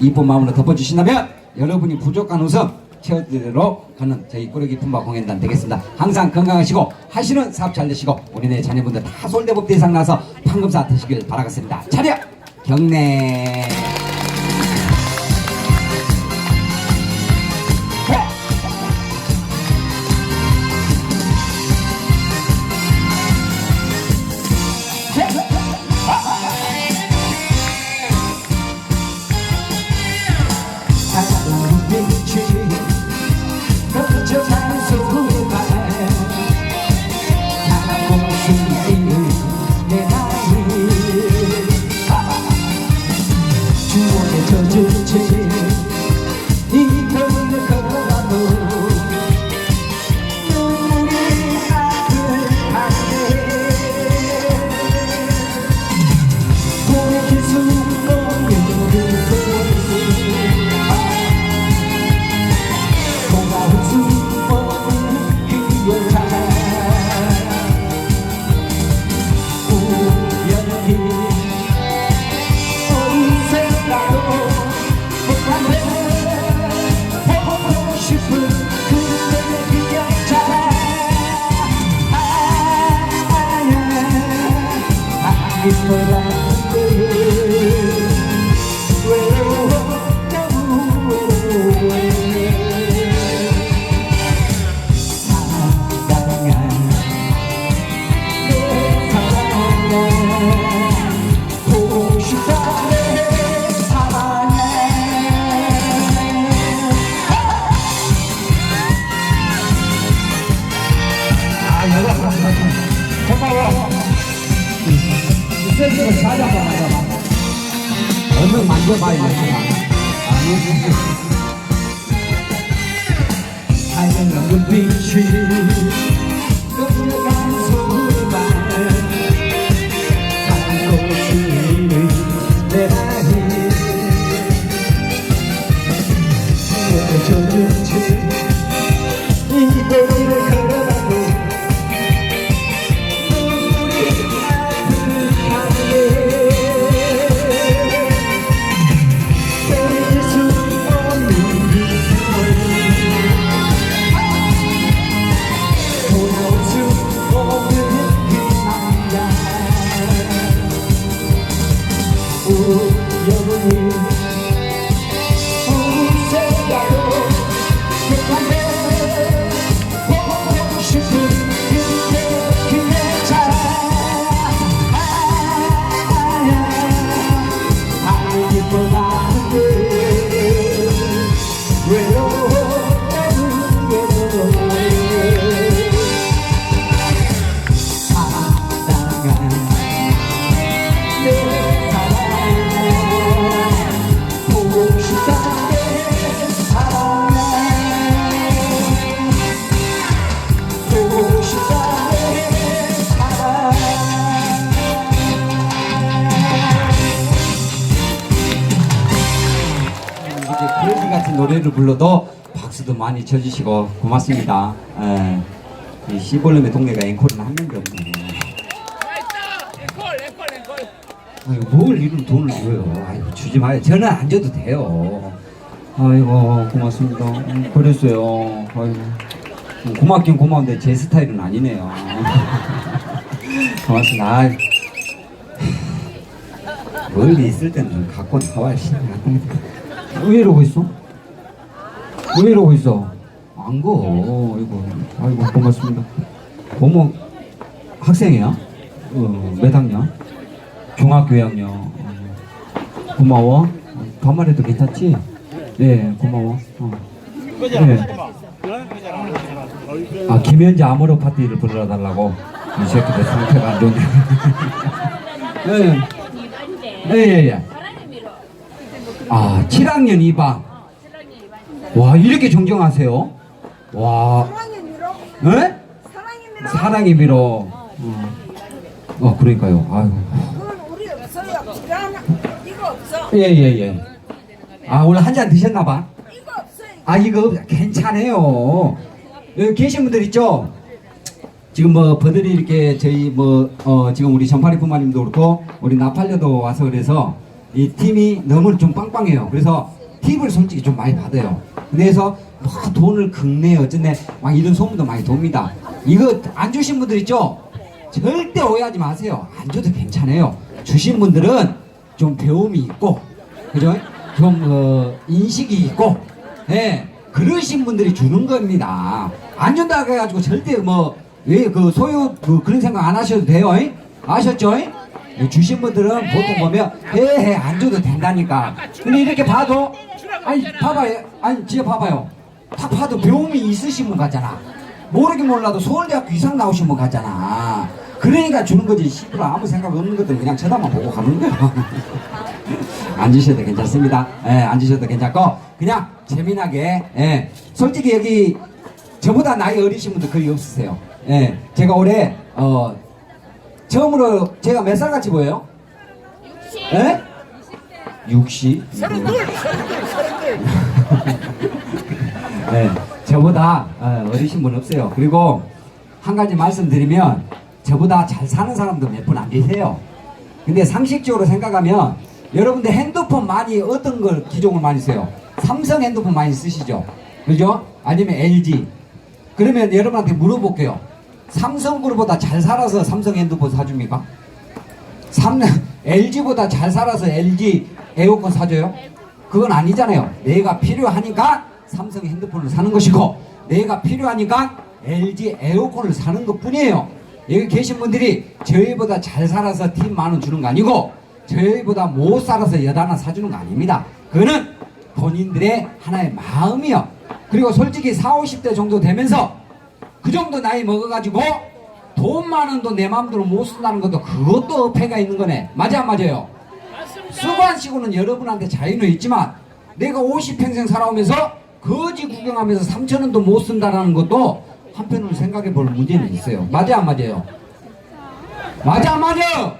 이쁜 마음으로 덮어주신다면 여러분이 부족한 웃음 채워드리러 가는 저희 꾸러기 품바 공연단 되겠습니다. 항상 건강하시고 하시는 사업 잘 되시고 우리 네 자녀분들 다 솔대법 대상 나서 판검사 되시길 바라겠습니다. 차렷 경례 많이 쳐주시고 고맙습니다. 예. 이 시골놈의 동네가 앵콜은 한 명도 없네. 아이고 뭘 이런 돈을 줘요. 아이고 주지 마요. 저는 안 줘도 돼요. 아이고 고맙습니다. 음, 그랬어요. 아이고 음, 고맙긴 고마운데 제 스타일은 아니네요. 고맙습니다. 아이. 멀리 있을 때는 좀 갖고 나와야지. 왜 이러고 있어? 왜 이러고 있어? 안 거. 이거. 아이고 고맙습니다. 어머 학생이야? 어, 몇 학년? 중학교 2학년. 어, 고마워. 어, 반말해도 괜찮지? 네, 고마워. 어. 네. 아 김현지 아모르 파티를 불러 달라고 이 새끼들 상태가 안 좋네. 네. 예예 예. 아 7학년 2반. 와 이렇게 정정하세요? 와. 사랑의 미로 네? 사랑의 미로 사랑이 밀어. 어, 어 그러니까요. 아유. 그건 우리 없어요 불안하 이거 없어 예예 예. 아 오늘 한 잔 드셨나 봐. 이거 없어요 아 이거 괜찮아요. 여기 계신 분들 있죠? 지금 뭐 버들이 이렇게 저희 뭐 어 지금 우리 전파리 부마님도 그렇고 우리 나팔녀도 와서 그래서 이 팀이 너무 좀 빵빵해요. 그래서 팁을 솔직히 좀 많이 받아요. 그래서 막 돈을 극내 어쩌네 막 이런 소문도 많이 돕니다. 이거 안 주신 분들 있죠? 절대 오해하지 마세요. 안 줘도 괜찮아요. 주신 분들은 좀 배움이 있고, 그죠? 좀 어, 인식이 있고, 예, 그러신 분들이 주는 겁니다. 안 준다고 해가지고 절대 뭐, 왜 그 소유 그 그런 생각 안 하셔도 돼요. 잉? 아셨죠? 잉? 예, 주신 분들은 보통 보면 에헤 안 줘도 된다니까. 근데 이렇게 봐도 아니 봐봐요. 아니 진짜 봐봐요. 딱 봐도 배움이 있으신 분 같잖아. 모르긴 몰라도 서울대학교 이상 나오신 분 같잖아. 그러니까 주는 거지. 씨발 아무 생각 없는 것들 그냥 쳐다만 보고 가는 거야. 앉으셔도 괜찮습니다. 예, 앉으셔도 괜찮고 그냥 재미나게. 예. 솔직히 여기 저보다 나이 어리신 분들 거의 없으세요. 예. 제가 올해 어 처음으로 제가 몇 살 같이 보여요? 60. 예? 60. 네, 저보다 어, 어리신 분 없어요. 그리고 한 가지 말씀드리면 저보다 잘 사는 사람도 몇 분 안 계세요. 근데 상식적으로 생각하면 여러분들 핸드폰 많이 어떤 걸 기종을 많이 써요? 삼성 핸드폰 많이 쓰시죠? 그죠? 아니면 LG. 그러면 여러분한테 물어볼게요. 삼성 그룹보다 잘 살아서 삼성 핸드폰 사줍니까? 삼 LG보다 잘 살아서 LG 에어컨 사줘요? 그건 아니잖아요. 내가 필요하니까 삼성 핸드폰을 사는 것이고 내가 필요하니까 LG 에어컨을 사는 것 뿐이에요. 여기 계신 분들이 저희보다 잘 살아서 팀 만원 주는 거 아니고 저희보다 못 살아서 여 하나 사주는 거 아닙니다. 그거는 본인들의 하나의 마음이요. 그리고 솔직히 4, 50대 정도 되면서 그 정도 나이 먹어가지고 돈 많은 돈 내 마음대로 못 쓴다는 것도 그것도 어폐가 있는 거네. 맞아 안 맞아요? 시고는 여러분한테 자유는 있지만 내가 50평생 살아오면서 거지 구경하면서 3천 원도 못 쓴다라는 것도 한편으로 생각해 볼 문제는 있어요. 맞아 안 맞아요? 맞아 안 맞아요?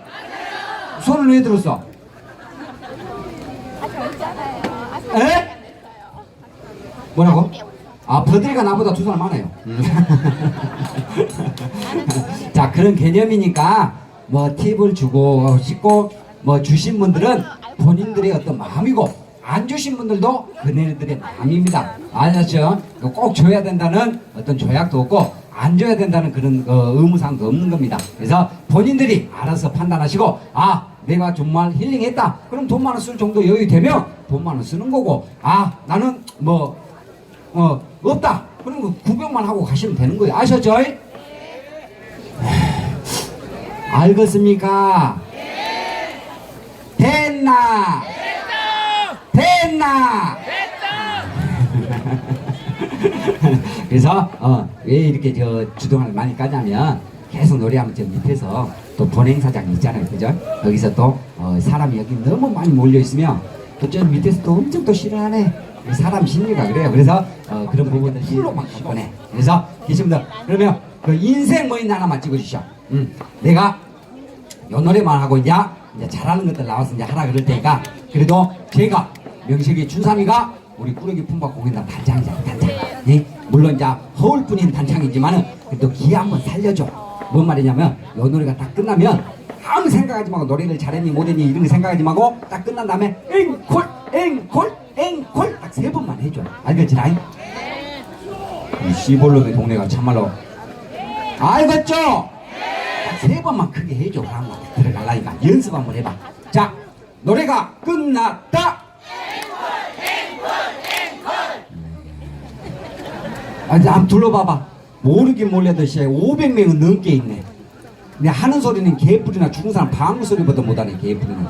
손을 왜 들었어? 에? 뭐라고? 아 버들이가 나보다 두 살 많아요. 음. 자 그런 개념이니까 뭐 팁을 주고 싶고 뭐 주신 분들은 본인들의 어떤 마음이고 안 주신 분들도 그네들의 마음입니다. 아셨죠? 꼭 줘야 된다는 어떤 조약도 없고 안 줘야 된다는 그런 어, 의무상도 없는 겁니다. 그래서 본인들이 알아서 판단하시고 아 내가 정말 힐링했다. 그럼 돈 많은 쓸 정도 여유 되면 돈 많은 쓰는 거고 아 나는 뭐 어, 없다. 그럼 그 구경만 하고 가시면 되는 거예요. 아셨죠? 알겠습니까? 됐나? 됐나? 그래서 어, 왜 이렇게 저 주동을 많이 까냐면 계속 노래하면 저 밑에서 또 본행사장이 있잖아요, 그죠? 거기서 또 어, 사람이 여기 너무 많이 몰려 있으면 또 저 밑에서 또 엄청 또 싫어하네. 이 사람 심리가 그래요. 그래서 어, 그런 부분들 풀로 막 바꿔내. 그래서 계신분들 그러면 그 인생 뭐인 하나만 찍어주셔. 음, 내가 요 노래만 하고 이제 이제 잘하는 것들 나와서 이제 하라 그럴 테니까 그래도 제가 명식이 춘삼이가 우리 꾸러기 품바 공연단 단장이잖아 단장 예? 물론 이제 허울뿐인 단장이지만은 그래도 기회 한번 살려줘 뭔 말이냐면 요 노래가 딱 끝나면 아무 생각하지 말고 노래를 잘했니 못했니 이런 거 생각하지 말고 딱 끝난 다음에 앵콜 앵콜 앵콜 딱 세 번만 해줘 알겠지 나이? 이 씨볼로의 동네가 참말로 알겠죠? 딱세 번만 크게 해줘. 거 들어갈라니까. 연습 한번 해봐. 자 노래가 끝났다. 아, 이제 한번 둘러봐봐. 모르긴 몰라도 씨 500명은 넘게 있네. 근데 하는 소리는 개뿔이나 죽은 사람 방구 소리보다 못하네 개뿔이는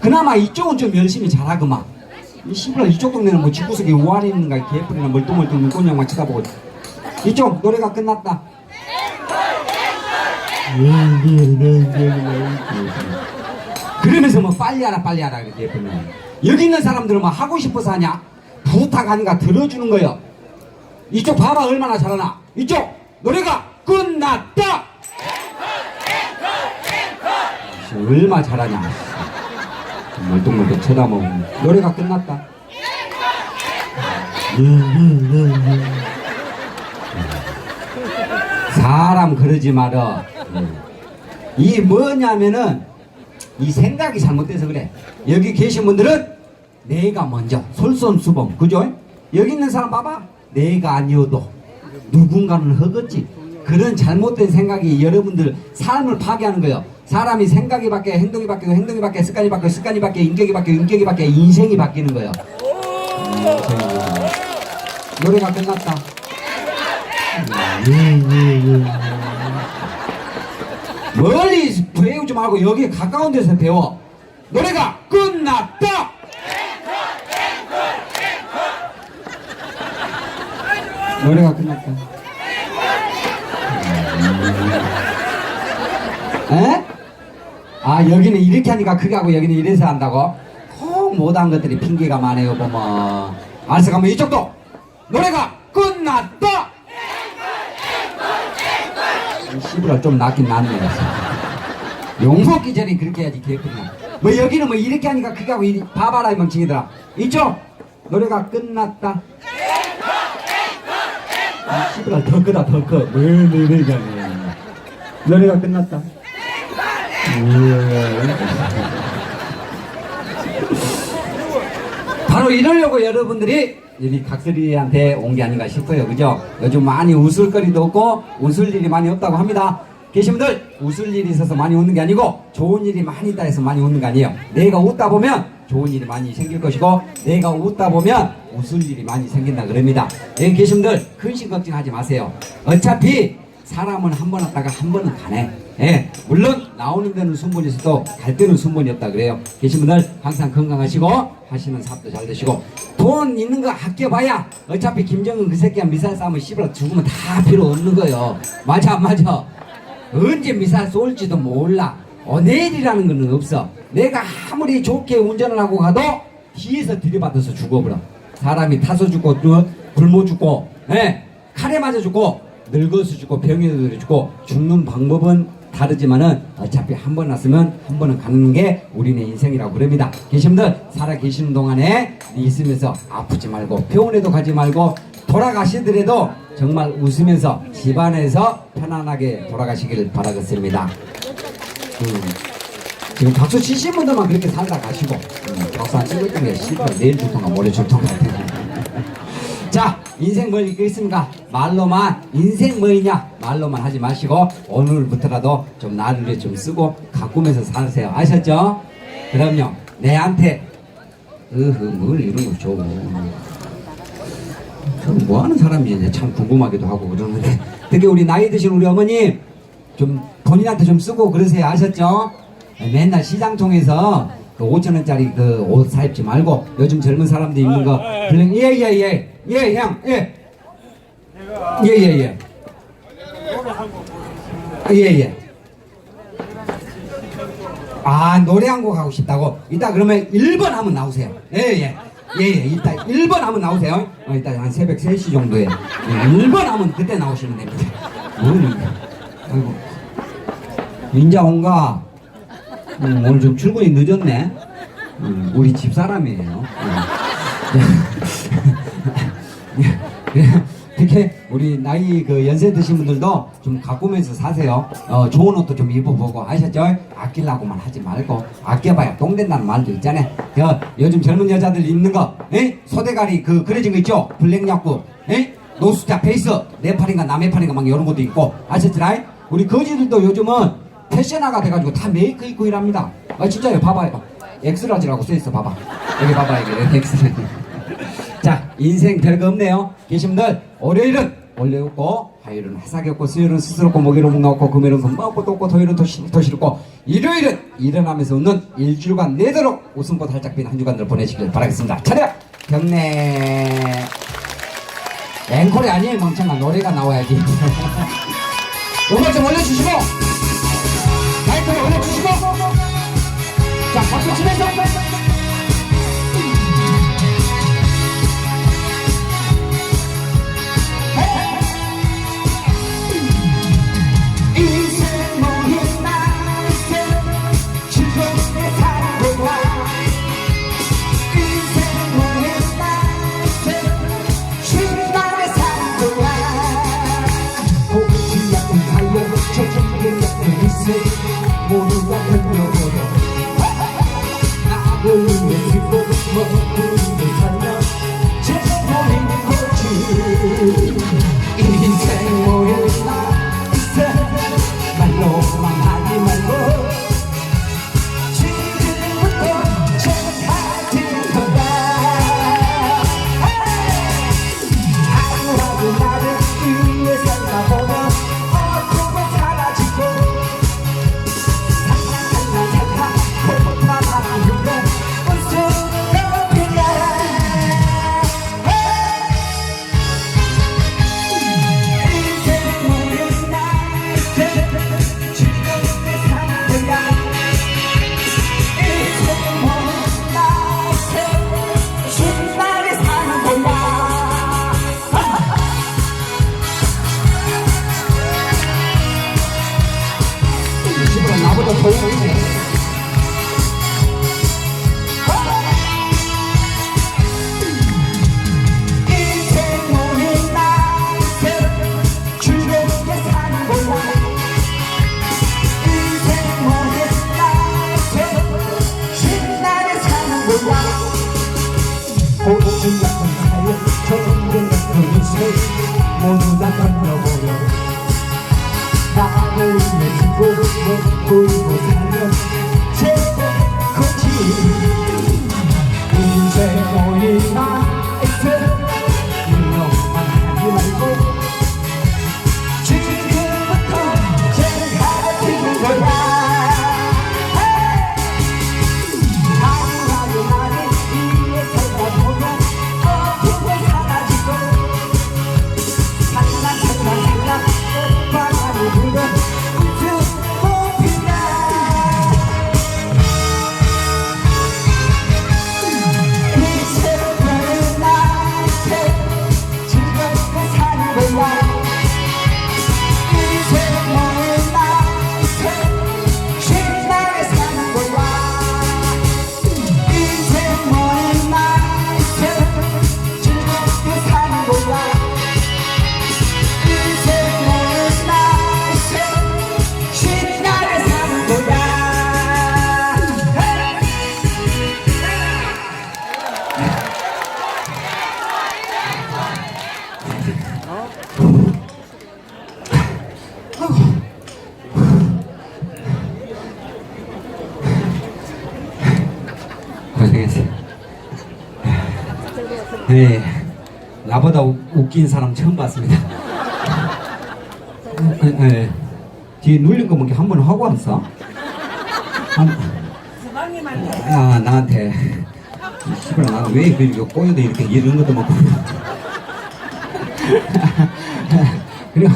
그나마 이쪽은 좀 열심히 잘하구만. 이 씨발 이쪽 동네는 뭐 집구석에 우아리 있는가 개뿔이나 멀뚱멀뚱 눈꼬냥만 쳐다보고. 이쪽 노래가 끝났다 그러면서 뭐 빨리 하라 빨리 하라 그렇게 예쁘면 여기 있는 사람들은 뭐 하고 싶어서 하냐? 부탁하니까 들어주는 거요. 이쪽 봐봐 얼마나 잘하나. 이쪽 노래가 끝났다. 씨, 얼마 잘하냐. 멀뚱멀뚱 쳐다보고 노래가 끝났다. 사람 그러지 말어 이 뭐냐면은 이 생각이 잘못돼서 그래. 여기 계신 분들은 내가 먼저 솔선수범 그죠? 여기 있는 사람 봐봐. 내가 아니어도 누군가는 허겠지. 그런 잘못된 생각이 여러분들 삶을 파괴하는 거예요. 사람이 생각이 바뀌어 행동이 바뀌고 행동이 바뀌어 습관이 바뀌어 습관이 바뀌어 인격이 바뀌어 인격이 바뀌어 인생이 바뀌는 거예요. 노래가 끝났다. 예, 예, 예. 멀리 배우지 말고 여기 가까운 데서 배워. 노래가 끝났다. 노래가 끝났다. 에? 아 여기는 이렇게 하니까 그게 하고 여기는 이래서 한다고? 꼭 못한 것들이 핑계가 많아요 보면 알았어 그러면 이쪽도 노래가 끝났다 씨부라 좀 낫긴 낫네. 용먹기 전에 그렇게 해야지 개뿔이야. 뭐 여기는 뭐 이렇게 하니까 그게 하고 이 봐봐라 이 멍청이들아. 이쪽! 노래가 끝났다. 아, 씨부라 더 크다 더커. 뭘 노래가 노래가 끝났다 바로 이러려고 여러분들이 여기 각설이한테 온 게 아닌가 싶어요. 그죠? 요즘 많이 웃을 거리도 없고 웃을 일이 많이 없다고 합니다. 계신 분들 웃을 일이 있어서 많이 웃는 게 아니고 좋은 일이 많이 있다 해서 많이 웃는 거 아니에요. 내가 웃다 보면 좋은 일이 많이 생길 것이고 내가 웃다 보면 웃을 일이 많이 생긴다 그럽니다. 여기 계신 분들 근심 걱정하지 마세요. 어차피 사람은 한 번 왔다가 한 번은 가네. 예, 물론 나오는 데는 순번이 있어도 갈 때는 순번이 없다 그래요. 계신 분들 항상 건강하시고 하시는 사업도 잘 되시고 돈 있는 거 아껴봐야 어차피 김정은 그 새끼가 미사일 쏴면 씹어 죽으면 다 필요 없는 거요. 맞아 안 맞아. 언제 미사일 쏠지도 몰라. 어, 내일이라는 거는 없어. 내가 아무리 좋게 운전을 하고 가도 뒤에서 들이받아서 죽어버려. 사람이 타서 죽고 어, 굶어 죽고 예, 칼에 맞아 죽고 늙어서 죽고 병에 들어 죽고 죽는 방법은 다르지만은 어차피 한 번 왔으면 한 번은 가는 게 우리네 인생이라고 그럽니다. 계신 분들 살아 계시는 동안에 있으면서 아프지 말고 병원에도 가지 말고 돌아가시더라도 정말 웃으면서 집안에서 편안하게 돌아가시길 바라겠습니다. 음, 지금 박수 치신 분들만 그렇게 살다 가시고 음, 박수 안 치고 있던 게 씨발 내일 줄통가 모레 줄통가 자 인생 뭐 있겠습니까? 말로만 인생 뭐이냐? 말로만 하지 마시고 오늘부터라도 좀 나를 좀 쓰고 가꾸면서 사세요. 아셨죠? 그럼요. 내한테 으흐 뭘 이런 거 줘. 저는 뭐 하는 사람인지 참 궁금하기도 하고 그러는데. 특히 우리 나이 드신 우리 어머님 좀 본인한테 좀 쓰고 그러세요. 아셨죠? 맨날 시장 통해서 그 5천 원짜리 그 옷 사입지 말고 요즘 젊은 사람들 입는 거 블랙 예예예 예 형 예. 예 예예. 예예. 아 노래 한 곡 하고 싶다고? 이따 그러면 1번 하면 나오세요. 예예. 예예. 이따 1번 하면 나오세요. 어, 이따 한 새벽 3시 정도에. 예, 1번 하면 그때 나오시면 됩니다. 아이고. 인자 온가 음, 오늘 좀 출근이 늦었네 음, 우리 집 사람이에요 예. 예. 특히 우리 나이 그 연세 드신 분들도 좀 가꾸면서 사세요. 어, 좋은 옷도 좀 입어보고 아셨죠? 아끼려고만 하지 말고 아껴봐야 똥 된다는 말도 있잖아요. 그 요즘 젊은 여자들 입는 거, 에? 소대가리 그 그려진 거 있죠? 블랙 약구, 에? 노수자 페이스 내 팔인가 남의 팔인가 막 이런 것도 있고 아셨지라? 우리 거지들도 요즘은 패션화가 돼가지고 다 메이크 입고 일합니다. 아 진짜요? 봐봐요. 엑스라지라고 써있어 봐봐. 여기 봐봐 여기 엑스라지. 자, 인생 별거 없네요. 계신 분들, 월요일은 원래 없고, 화요일은 화사게 없고, 수요일은 스스럽고, 목요일은 뭔가 없고, 금요일은 금방 없고, 또 없고, 토요일은 토시, 토시롭고, 일요일은 일어나면서 웃는 일주일간 내도록 웃음꽃 활짝 핀 한 주간을 보내시길 바라겠습니다. 차렷! 경례! 앵콜이 아니에요, 멍청아. 노래가 나와야지. 음악 좀 올려주시고, 마이크를 올려주시고, 자, 박수 치면서, 정든 같은 인생 모두 다 던져버려 나를 내주고 먹고 살면 네, 나보다 우- 웃긴 사람 처음 봤습니다. 네, 네. 뒤에 눌린 거 뭔가 한번 하고 왔어? 한, 아, 나한테. 씨발, 나왜 이렇게 꼬여도 이렇게 이런 것도 막. 그리고,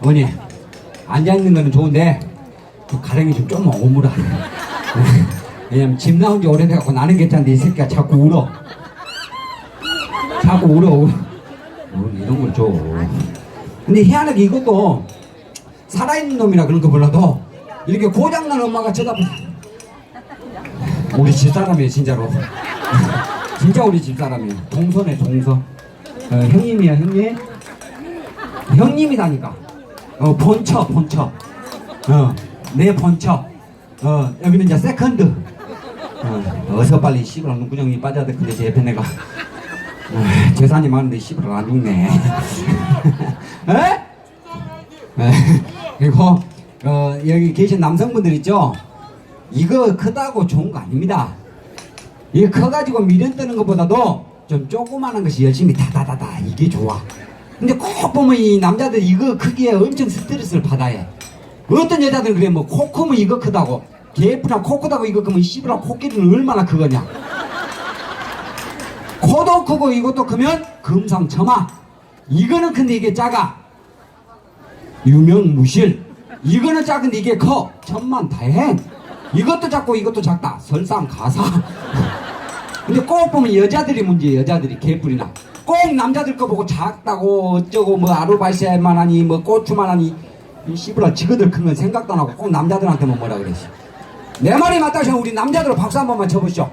어머니, 앉아있는 거는 좋은데, 그 가랭이 좀 좀만 오므라. 왜냐면 집 나온 지 오래돼갖고 나는 괜찮은데 이 새끼가 자꾸 울어. 자꾸 울어. 어, 이런 걸 줘. 근데 희한하게 이것도 살아있는 놈이라 그런 거 몰라도 이렇게 고장난 엄마가 쳐다보 우리 집사람이에요 진짜로. 진짜 우리 집사람이에요. 동서네 동서. 어, 형님이야 형님? 형님이다니까. 어 본처 본처. 어 내 본처. 어 여기는 이제 세컨드 어, 어서 빨리 씨발 눈구녕이 빠져야 돼 근데 제 옆에 내가 어, 재산이 많은데 씨발 안 죽네 에? 네. 그리고 어, 여기 계신 남성분들 있죠? 이거 크다고 좋은 거 아닙니다. 이거 커가지고 미련 뜨는 것보다도 좀 조그마한 것이 열심히 다다다다 이게 좋아. 근데 꼭 보면 이 남자들 이거 크기에 엄청 스트레스를 받아요. 어떤 여자들 그래 뭐 코 크면 이거 크다고 개프랑 코 크다고 이거 크면 씨부랑 코끼리는 얼마나 크거냐. 코도 크고 이것도 크면 금상첨화. 이거는 근데 이게 작아. 유명무실. 이거는 작은데 이게 커. 천만다행. 이것도 작고 이것도 작다. 설상가사. 근데 꼭 보면 여자들이 문제예요 여자들이. 개뿔이나. 꼭 남자들 거 보고 작다고 어쩌고 뭐 아르바이스만 하니 뭐 고추만 하니. 이 씨부라 지그들 큰 건 생각도 안 하고 꼭 남자들한테만 뭐라 그랬어 내 말이 맞다 시 우리 남자들 박수 한 번만 쳐보시죠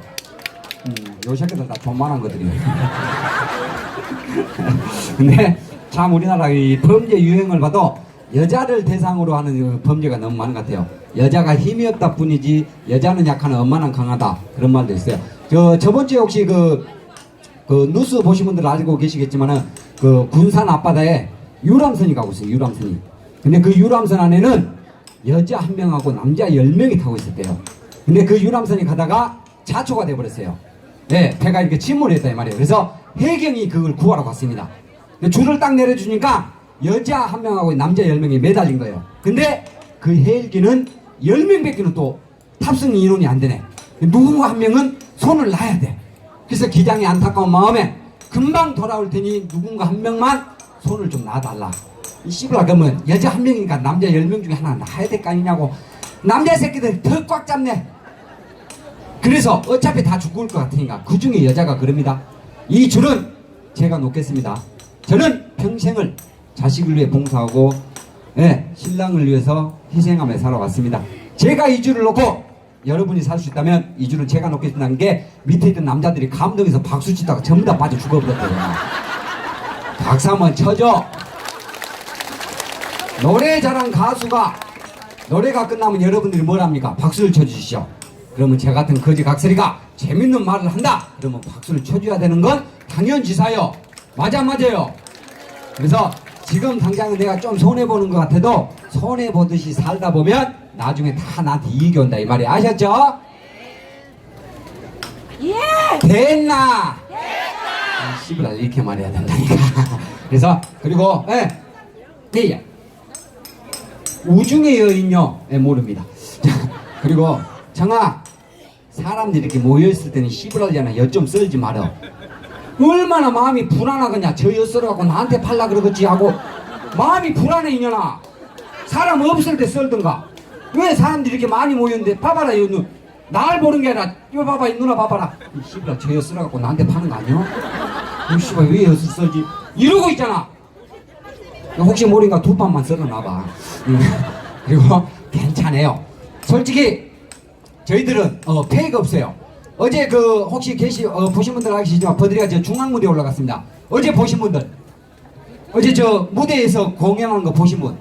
음, 요 새끼들 다 존만한 것들이에요 근데 참 우리나라 이 범죄 유행을 봐도 여자를 대상으로 하는 그 범죄가 너무 많은 것 같아요. 여자가 힘이 없다 뿐이지 여자는 약하나 엄마는 강하다 그런 말도 있어요. 저 저번 주에 혹시 그, 그 뉴스 보신 분들 알고 계시겠지만은 그 군산 앞바다에 유람선이 가고 있어요. 유람선이. 근데 그 유람선 안에는 여자 한 명하고 남자 열 명이 타고 있었대요. 근데 그 유람선이 가다가 자초가 돼버렸어요. 네, 배가 이렇게 침몰했다 이 말이에요. 그래서 해경이 그걸 구하러 갔습니다. 근데 줄을 딱 내려주니까 여자 한 명하고 남자 열 명이 매달린 거예요. 근데 그 헬기는 열 명밖에는 또 탑승 인원이 안 되네. 누군가 한 명은 손을 놔야 돼. 그래서 기장이 안타까운 마음에 금방 돌아올 테니 누군가 한 명만 손을 좀 놔달라. 이 씨부라 그러면 여자 한 명이니까 남자 열 명 중에 하나 놔야 될거 아니냐고. 남자 새끼들 더 꽉 잡네. 그래서 어차피 다 죽을 것 같으니까 그 중에 여자가 그럽니다. 이 줄은 제가 놓겠습니다. 저는 평생을 자식을 위해 봉사하고 예, 신랑을 위해서 희생하며 살아왔습니다. 제가 이 줄을 놓고 여러분이 살 수 있다면 이 줄은 제가 놓겠다는 게 밑에 있던 남자들이 감동해서 박수 치다가 전부 다 빠져 죽어버렸대요. 박수 한번 쳐줘. 노래 잘한 가수가 노래가 끝나면 여러분들이 뭘 합니까? 박수를 쳐주시죠. 그러면 제 같은 거지 각설이가 재밌는 말을 한다. 그러면 박수를 쳐줘야 되는 건 당연지사요. 맞아 맞아요. 그래서 지금 당장은 내가 좀 손해 보는 것 같아도 손해 보듯이 살다 보면 나중에 다 나한테 이익이 온다 이 말이 아셨죠? 예. 됐나? 됐나? 씨발 이렇게 말해야 된다니까. 그래서 그리고 예, 예, 예. 우중의 여인요, 예, 모릅니다. 자, 그리고 정아 사람들이 이렇게 모여 있을 때는 씨발하잖아. 엿좀 썰지 말어. 얼마나 마음이 불안하겠냐. 저 엿썰어갖고 나한테 팔라 그러겠지 하고 마음이 불안해 이년아. 사람 없을 때 썰든가. 왜 사람들이 이렇게 많이 모였는데 봐봐라 이 누. 날 보는 게 아니라 이거 봐봐 이 누나 봐봐라. 이 씨발 저 엿썰어갖고 나한테 파는 거 아니야? 이 씨발 왜 엿을 썰지? 이러고 있잖아. 혹시 모르니까 두 판만 썰어놔봐. 음, 그리고 괜찮아요. 솔직히 저희들은 어, 페이가 없어요. 어제 그 혹시 계시 어, 보신 분들 아시지만 버들이가 저 중앙 무대에 올라갔습니다. 어제 보신 분들 어제 저 무대에서 공연하는 거 보신 분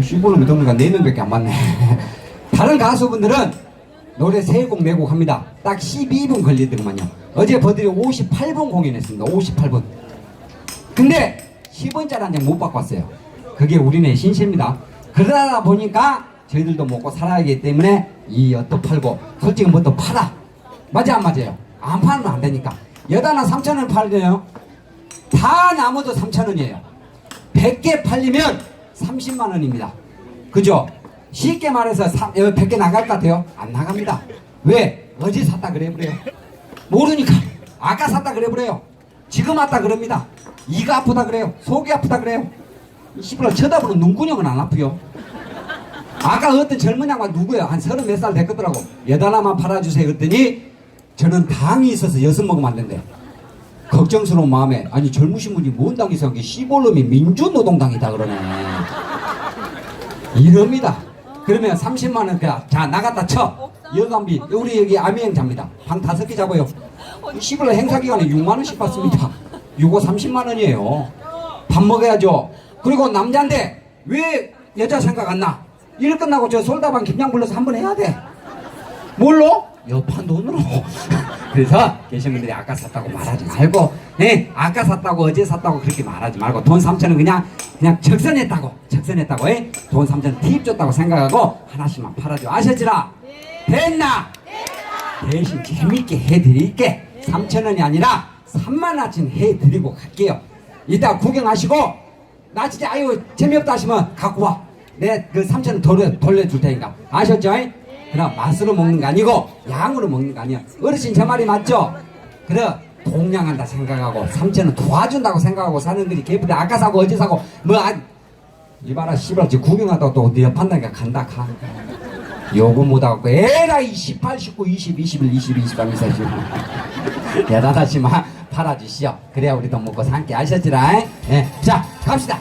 슈퍼는 동네가 4명밖에 안 맞네. 다른 가수분들은 노래 3곡 4곡 합니다. 딱 12분 걸리더만요. 어제 버들이 58분 공연했습니다. 58분. 근데 10원짜리 한 장 못 받고 왔어요. 그게 우리네 신세입니다. 그러다 보니까 저희들도 먹고 살아야 하기 때문에 이 엿도 팔고 솔직히 뭐또 팔아. 맞아 안 맞아요? 안 팔면 안 되니까. 엿 하나 3천원 팔려요. 다 남아도 3천원이에요. 100개 팔리면 30만 원입니다. 그죠? 쉽게 말해서 100개 나갈 것 같아요? 안 나갑니다. 왜? 어제 샀다 그래 그래요. 모르니까 아까 샀다 그래 그래요. 지금 왔다 그럽니다. 이가 아프다 그래요. 속이 아프다 그래요. 이 씨발 쳐다보는 눈구녕은 안 아프요. 아까 어떤 젊은 양반 누구야? 한 서른 몇 살 됐거더라고. 여덟 하나만 팔아주세요. 그랬더니 저는 당이 있어서 여섯 먹으면 안 된대. 걱정스러운 마음에 아니 젊으신 분이 뭔 당이 있어? 시골놈이 민주노동당이다 그러네. 이럽니다. 그러면 30만 원, 그냥 자 나갔다 쳐. 여간비 우리 여기 아미행자입니다. 방 다섯 개 잡아요. 이 시골 행사 기간에 6만 원씩 받습니다. 6고 30만 원이에요. 밥 먹어야죠. 그리고 남자인데 왜 여자 생각 안 나? 일 끝나고 저 솔다방 김장 불러서 한 번 해야 돼. 뭘로? 여판 돈으로. 그래서 계신 분들이 아까 샀다고 말하지 말고, 예, 아까 샀다고 어제 샀다고 그렇게 말하지 말고 돈 3천원 그냥 그냥 적선했다고, 적선했다고, 예, 돈 3천 팁 줬다고 생각하고 하나씩만 팔아줘. 아셨지라? 됐나? 대신 재밌게 해드릴게. 3천 원이 아니라 3만 원쯤 해드리고 갈게요. 이따 구경하시고 나 진짜 아유 재미없다 하시면 갖고 와. 내 그 3천 원 돌려 돌려줄 테니까 아셨죠? 그럼 맛으로 먹는 거 아니고 양으로 먹는 거 아니야. 어르신 제 말이 맞죠? 그래 동양한다 생각하고 3천 원 도와준다고 생각하고 사는 들이 개뿔이 아까 사고 어제 사고 뭐 아, 이봐라 씨발 지 구경하다가 또 어디에 판다니까 간다 가. 요거 못하고 에라이 18, 19, 20, 21, 22, 23, 24, 25 대단하지만 팔아주시오. 그래야 우리도 먹고 산게 아셨지라 예. 자 갑시다